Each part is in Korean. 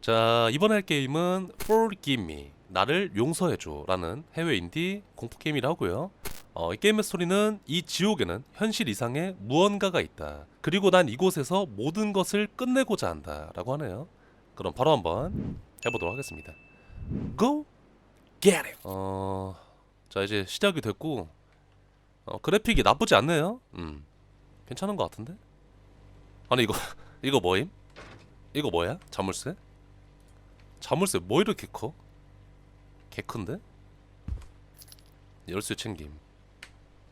자 이번 할 게임은 Forgive Me 나를 용서해줘 라는 해외 인디 공포 게임이라고요. 어, 이 게임의 스토리는 이 지옥에는 현실 이상의 무언가가 있다. 그리고 난 이곳에서 모든 것을 끝내고자 한다 라고 하네요. 그럼 바로 한번 해보도록 하겠습니다. Go get it. 어, 자 이제 시작이 됐고 어, 그래픽이 나쁘지 않네요. 음, 괜찮은 것 같은데. 아니 이거 이거 뭐임? 이거 뭐야? 자물쇠? 자물쇠 뭐 이렇게 커? 개 큰데? 열쇠 챙김.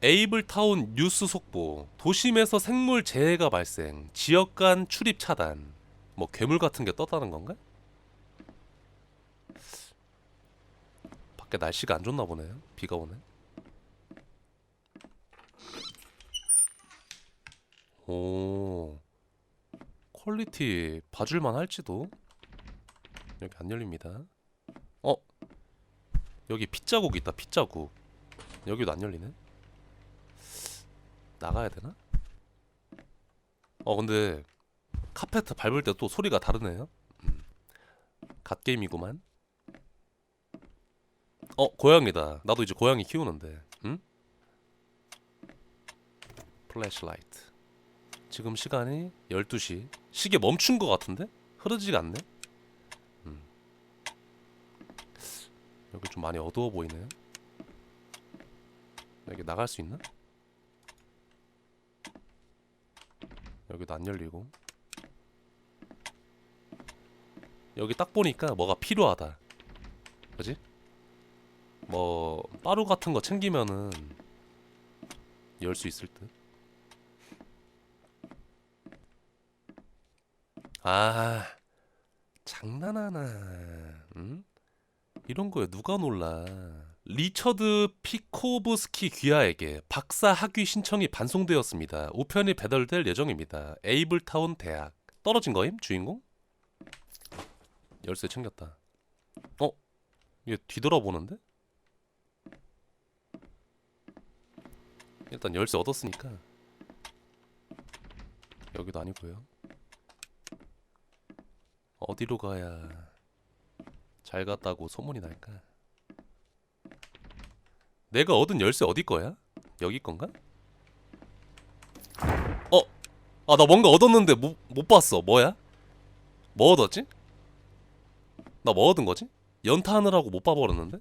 에이블타운 뉴스 속보. 도심에서 생물 재해가 발생. 지역 간 출입 차단. 뭐 괴물 같은 게 떴다는 건가? 밖에 날씨가 안 좋나 보네요. 비가 오네. 오. 퀄리티 봐줄만 할지도. 여기 안 열립니다. 어? 여기 핏자국 있다. 핏자국. 여기도 안 열리네. 나가야 되나? 어 근데 카페트 밟을 때 또 소리가 다르네요. 음. 갓 게임이구만. 어 고양이다. 나도 이제 고양이 키우는데. 응? 플래시라이트. 지금 시간이 12시. 시계 멈춘 것 같은데? 흐르지가 않네. 여기 좀 많이 어두워 보이네요. 여기 나갈 수 있나? 여기도 안 열리고. 여기 딱 보니까 뭐가 필요하다. 그지? 뭐 빠루 같은 거 챙기면은 열 수 있을 듯. 아, 장난하나. 응? 이런 거에 누가 놀라. 리처드 피코브스키 귀하에게 박사 학위 신청이 반송되었습니다. 우편이 배달될 예정입니다. 에이블타운 대학. 떨어진 거임? 주인공? 열쇠 챙겼다. 어? 얘 뒤돌아보는데? 일단 열쇠 얻었으니까 여기도 아니고요. 어디로 가야 잘 갔다고 소문이 날까? 내가 얻은 열쇠 어디 거야? 여기 건가? 어? 아 나 뭔가 얻었는데 못, 못 봤어. 뭐야? 뭐 얻었지? 나 뭐 얻은 거지? 연타하느라고 못 봐버렸는데?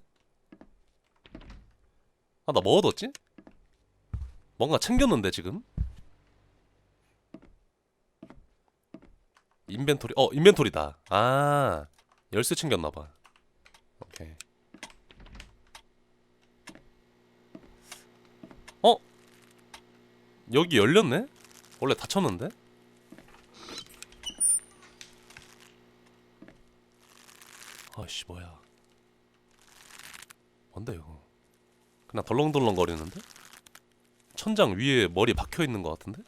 아 나 뭐 얻었지? 뭔가 챙겼는데 지금? 인벤토리 어 인벤토리다 아 열쇠 챙겼나봐 오케이 어? 여기 열렸네? 원래 닫혔는데? 아씨 뭐야 뭔데 이거 그냥 덜렁덜렁 거리는데? 천장 위에 머리 박혀 있는 것 같은데?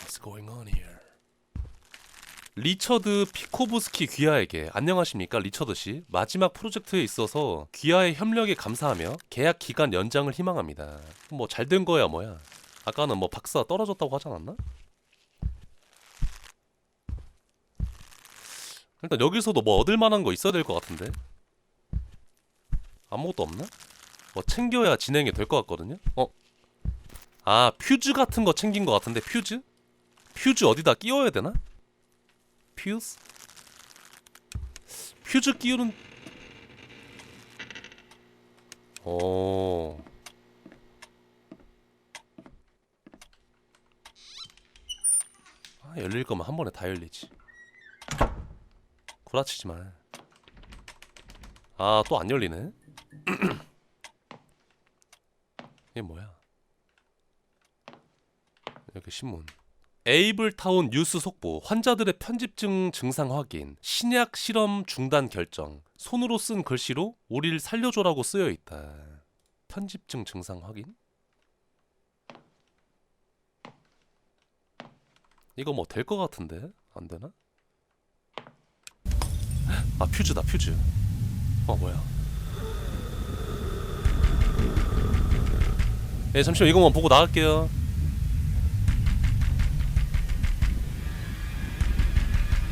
What's going on here? 리처드 피코브스키 귀하에게 안녕하십니까 리처드 씨 마지막 프로젝트에 있어서 귀하의 협력에 감사하며 계약 기간 연장을 희망합니다. 뭐 잘 된 거야 뭐야? 아까는 뭐 박사 떨어졌다고 하지 않았나? 일단 여기서도 뭐 얻을 만한 거 있어야 될 것 같은데 아무것도 없나? 뭐 챙겨야 진행이 될 것 같거든요. 어? 아 퓨즈 같은 거 챙긴 것 같은데 퓨즈? 퓨즈 어디다 끼워야 되나? 퓨즈? 퓨즈 끼우는 오. 아 열릴 거면 한 번에 다 열리지. 구라치지 마. 아또 안 열리네. 이게 뭐야? 이렇게 신문. 에이블타운 뉴스 속보 환자들의 편집증 증상 확인 신약 실험 중단 결정 손으로 쓴 글씨로 우리를 살려줘라고 쓰여 있다. 편집증 증상 확인? 이거 뭐 될 것 같은데? 안 되나? 아 퓨즈다 퓨즈. 어 뭐야? 네 잠시만 이거만 보고 나갈게요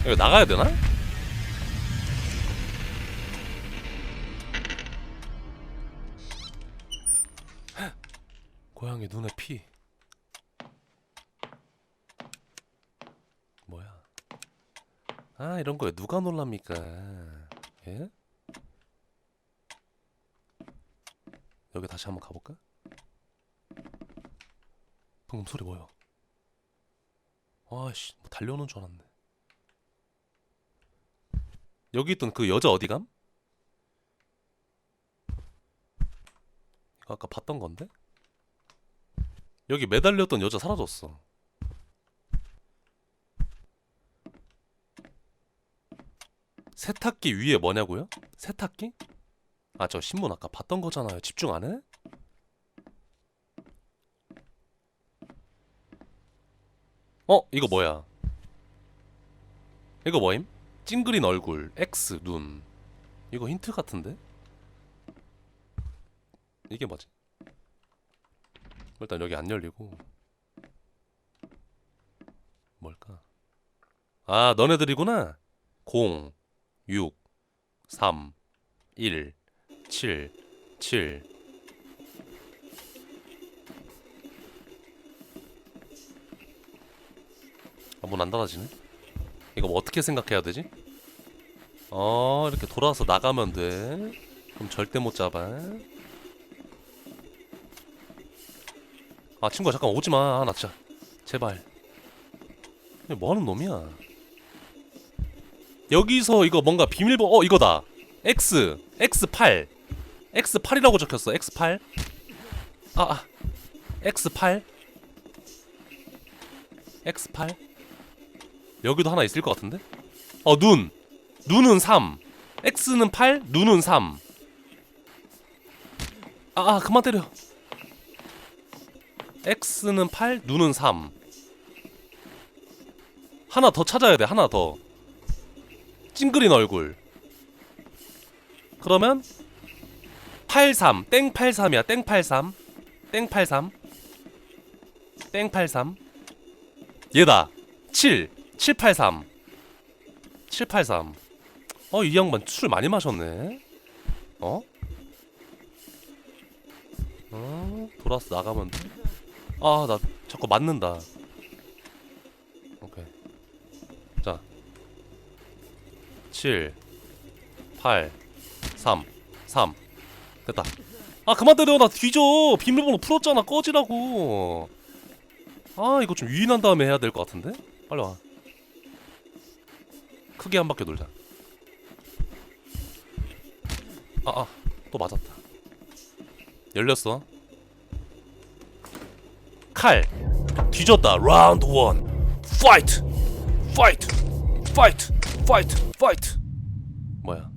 이거 나가야 되나? 고양이 눈에 피. 뭐야? 아 이런 거에 누가 놀랍니까? 예? 여기 다시 한번 가볼까? 방금 소리 뭐야? 아씨 뭐 달려오는 줄 알았네. 여기 있던 그 여자 어디감? 이거 아까 봤던 건데? 여기 매달렸던 여자 사라졌어. 세탁기 위에 뭐냐고요? 세탁기? 아 저 신문 아까 봤던 거잖아요. 집중 안 해? 어 이거 뭐야? 이거 뭐임? 찡그린 얼굴, X 눈. 이거 힌트 같은데? 이게 뭐지? 일단 여기 안 열리고 뭘까? 아 너네들이구나. 0 6 3 1 7 7 아, 문 안 닫아지네? 이거 뭐 어떻게 생각해야 되지? 어, 이렇게 돌아서 나가면 돼. 그럼 절대 못 잡아. 아, 친구야, 잠깐 오지 마. 아, 나 진짜. 제발. 이게 뭐 하는 놈이야? 여기서 이거 뭔가 비밀번호, 어, 이거다. X, X8. X8이라고 적혔어, X8. 아, 아. X8. X8. 여기도 하나 있을 것 같은데? 어, 눈. 눈은 3. X는 8, 눈은 3. 아, 아, 그만 때려. X는 8, 눈은 3. 하나 더 찾아야 돼, 하나 더. 찡그린 얼굴. 그러면 83, 땡 83이야, 땡 83. 땡 83. 땡 83. 얘다. 7, 783. 783. 어, 이 양반 술 많이 마셨네. 어? 어, 돌아서 나가면 돼. 아, 나 자꾸 맞는다. 오케이. 자. 7 8 3 3 됐다. 아, 그만 때려. 나 뒤져. 비밀번호 풀었잖아. 꺼지라고. 아, 이거 좀 유인한 다음에 해야 될 것 같은데? 빨리 와. 크게 한 바퀴 돌자. 아, 아, 또 맞았다. 열렸어. 칼. 뒤졌다. 라운드 원. 파이트. 파이트. 파이트. 파이트. 파이트. 뭐야?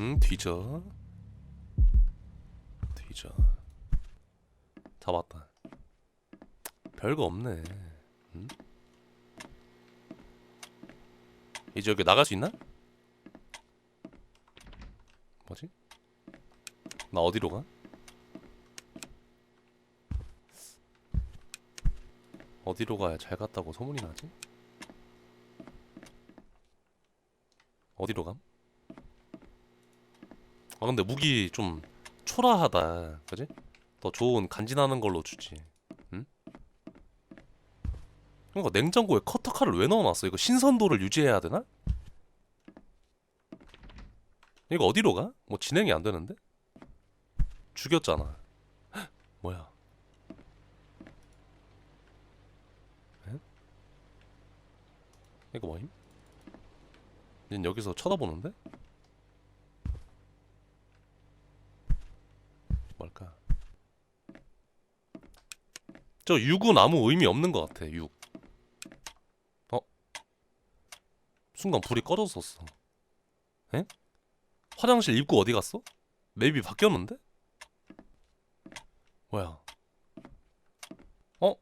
응, 뒤져. 뒤져. 잡았다. 별거 없네. 응? 이제 여기 나갈 수 있나? 뭐지? 나 어디로 가? 어디로 가야 잘 갔다고 소문이 나지? 어디로 감? 아 근데 무기 좀 초라하다 그지? 더 좋은 간지나는 걸로 주지 응? 그러니까 냉장고에 커터칼을 왜 넣어놨어? 이거 신선도를 유지해야 되나? 이거 어디로 가? 뭐 진행이 안 되는데? 죽였잖아. 헉, 뭐야? 에? 이거 뭐임? 닌 여기서 쳐다보는데? 뭘까? 저 6은 아무 의미 없는 것 같아. 6. 어? 순간 불이 꺼졌었어. 에? 화장실 입구 어디 갔어? 맵이 바뀌었는데? 뭐야? 어?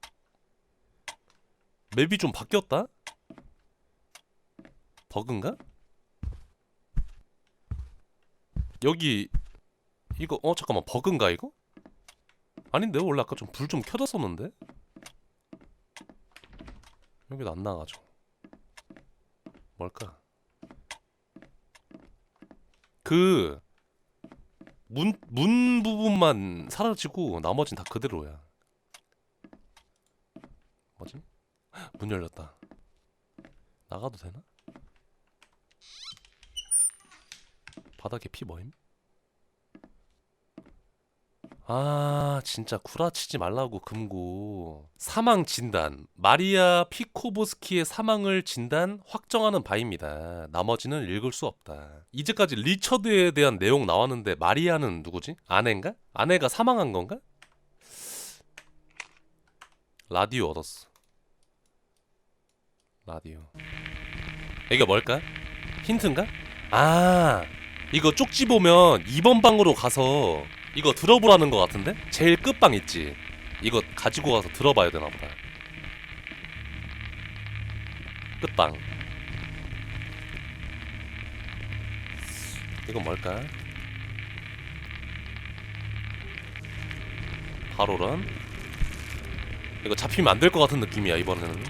맵이 좀 바뀌었다? 버그인가? 여기 이거 어 잠깐만 버그인가 이거? 아닌데 원래 아까 좀 불 좀 켜졌었는데? 여기도 안 나가죠. 뭘까? 그 문, 문 부분만 사라지고 나머진 다 그대로야. 뭐지? 문 열렸다. 나가도 되나? 바닥에 피 뭐임? 아 진짜 구라치지 말라고 금고 사망 진단 마리아 피코보스키의 사망을 진단 확정하는 바입니다 나머지는 읽을 수 없다 이제까지 리처드에 대한 내용 나왔는데 마리아는 누구지? 아내인가? 아내가 사망한 건가? 라디오 얻었어 라디오 이게 뭘까? 힌트인가? 아 이거 쪽지 보면 2번 방으로 가서 이거 들어보라는 것 같은데? 제일 끝방 있지. 이거 가지고 가서 들어봐야 되나 보다. 끝방. 이건 뭘까? 바로런. 이거 잡히면 안 될 것 같은 느낌이야 이번에는.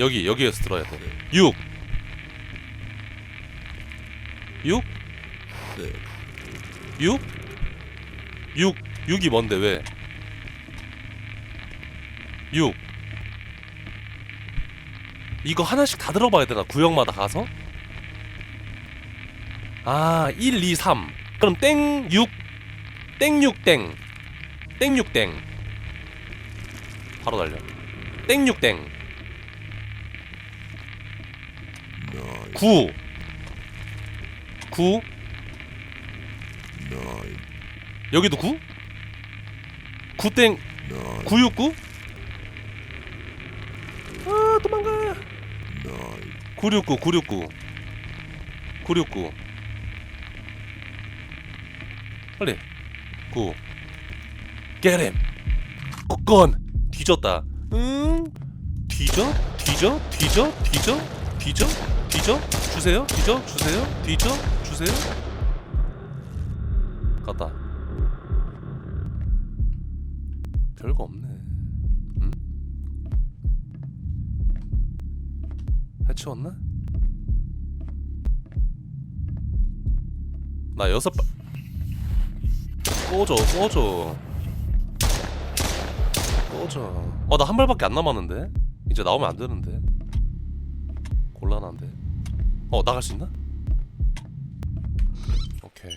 여기 여기에서 들어야 돼. 6. 6? 6? 6 6이 뭔데 왜? 6 이거 하나씩 다 들어봐야 되나 구역마다 가서? 아 1, 2, 3 그럼 땡 6, 땡 6, 땡, 땡 6, 땡. 바로 달려. 땡 6, 땡. 9 9 여기도 9? 9땡. 969? 아 도망가. 969 969 969 빨리. 9 Get him. 건. 뒤졌다. 응? 뒤져? 뒤져? 뒤져? 뒤져? 뒤져? 뒤져? 주세요? 뒤져? 주세요? 뒤져? 주세요? 갔다 별거 없네. 응? 해치웠나? 나 여섯 발 꺼져 꺼져 꺼져 어나 한 발밖에 안 남았는데? 이제 나오면 안 되는데? 곤란한데? 어 나갈 수 있나? 오케이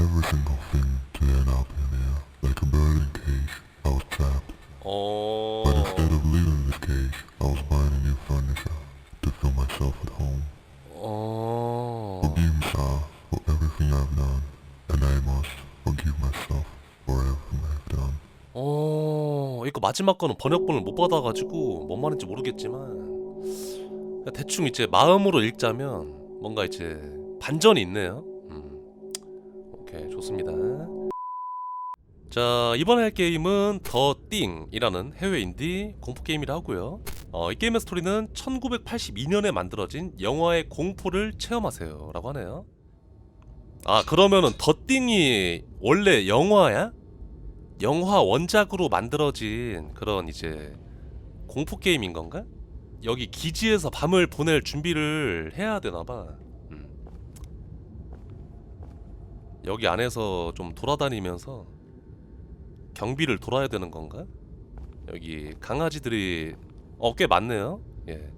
every single thing to end up in there. Like a bird in a cage, I was trapped. 어 But instead of leaving this cage, I was buying new furniture to feel myself at home. 어 Forgive me, Sir, for everything I've done. And I must forgive myself for everything I've done. 어, 이거 마지막 거는 번역본을 못 받아가지고 뭔 말인지 모르겠지만 대충 이제 마음으로 읽자면 뭔가 이제 반전이 있네요. 음. 오케이 좋습니다. 자 이번에 할 게임은 더 띵이라는 해외 인디 공포 게임이라 하고요. 어, 이 게임의 스토리는 1982년에 만들어진 영화의 공포를 체험하세요 라고 하네요. 아 그러면은 더 띵이 원래 영화야? 영화 원작으로 만들어진 그런 이제 공포 게임인 건가? 여기 기지에서 밤을 보낼 준비를 해야 되나 봐. 음. 여기 안에서 좀 돌아다니면서 경비를 돌아야 되는 건가? 여기 강아지들이 어 꽤 많네요. 예.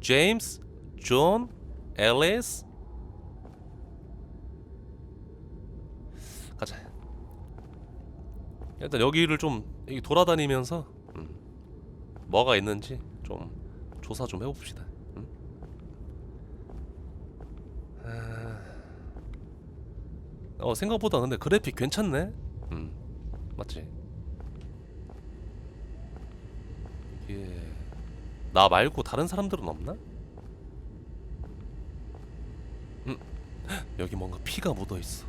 제임스, 존, 앨리스 가자. 일단 여기를 좀 여기 돌아다니면서 음, 뭐가 있는지 좀 조사 좀 해봅시다. 음? 아, 어 생각보다 근데 그래픽 괜찮네. 음 맞지? 이게 나 말고 다른 사람들은 없나? 음 여기 뭔가 피가 묻어 있어.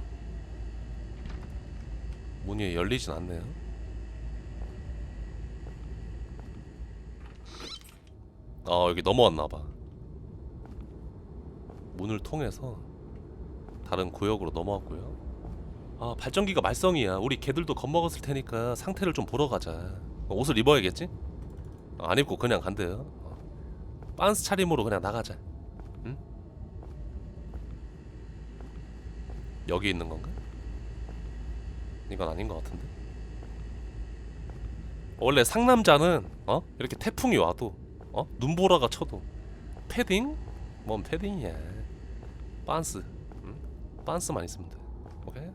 문이 열리진 않네요. 아 여기 넘어왔나 봐. 문을 통해서 다른 구역으로 넘어왔고요. 아 발전기가 말썽이야. 우리 개들도 겁먹었을 테니까 상태를 좀 보러 가자. 어, 옷을 입어야겠지? 어, 안 입고 그냥 간대요. 어. 빤스 차림으로 그냥 나가자. 응? 여기 있는 건가? 이건 아닌 것 같은데. 원래 상남자는 어 이렇게 태풍이 와도 어 눈보라가 쳐도 패딩? 뭔 패딩이야. 빤스, 응? 빤스만 있으면 돼. 오케이?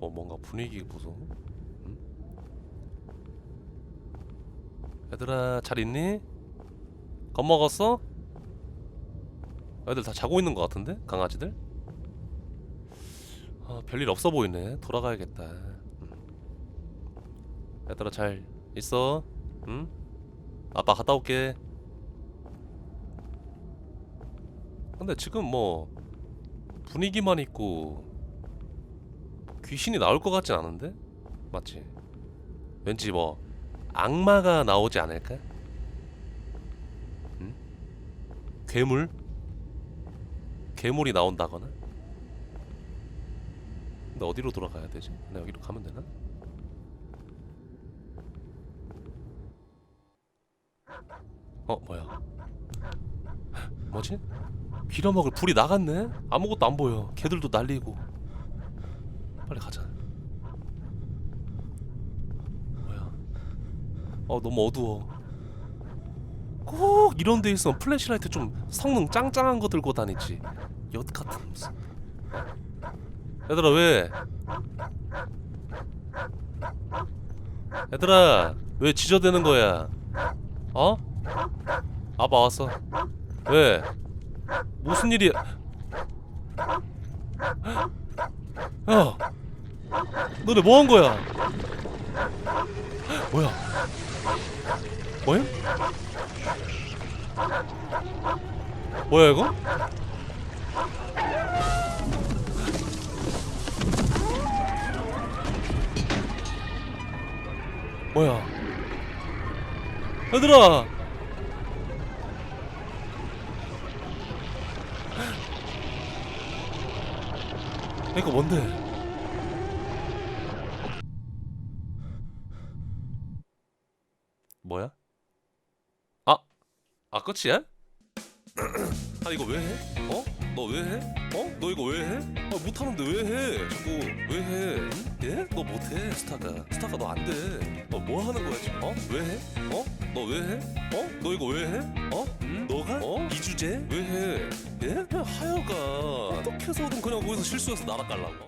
어 뭔가 분위기 보소. 응? 얘들아 잘 있니? 겁먹었어? 애들 다 자고 있는 것 같은데 강아지들? 아 별일 없어 보이네. 돌아가야겠다. 응. 얘들아 잘 있어? 응? 아빠 갔다 올게. 근데 지금 뭐 분위기만 있고 귀신이 나올 것 같진 않은데? 맞지? 왠지 뭐 악마가 나오지 않을까? 응? 괴물? 괴물이 나온다거나? 근데 어디로 돌아가야 되지? 나 여기로 가면 되나? 어 뭐야? 뭐지? 빌어먹을 불이 나갔네? 아무것도 안 보여. 개들도 날리고. 빨리 가자. 뭐야? 어 너무 어두워. 꼭 이런 데 있으면 플래시라이트 좀 성능 짱짱한 거 들고 다니지. 엿 같은 무슨. 얘들아 왜? 얘들아 왜 지저대는 거야? 어? 아빠 왔어. 왜? 무슨 일이야? 야, 너네 뭐 한 거야? 뭐야? 뭐야? 뭐야 이거? 뭐야? 얘들아! 이거 뭔데? 뭐야? 아, 아 끝이야? 아 이거 왜 해? 어? 너 왜 해? 어? 너 이거 왜 해? 아 못하는데 왜 해? 자꾸 왜 해? 응? 예? 너 못해 스타가 스타가 너 안 돼. 너 뭐 하는 거야 지금? 어? 왜 해? 어? 너 왜 해? 어? 너 이거 왜 해? 어? 응? 너가? 어? 이 주제? 왜 해? 예? 그냥 하여가 어떻게 해서든 그냥 거기서 실수해서 날아가려고.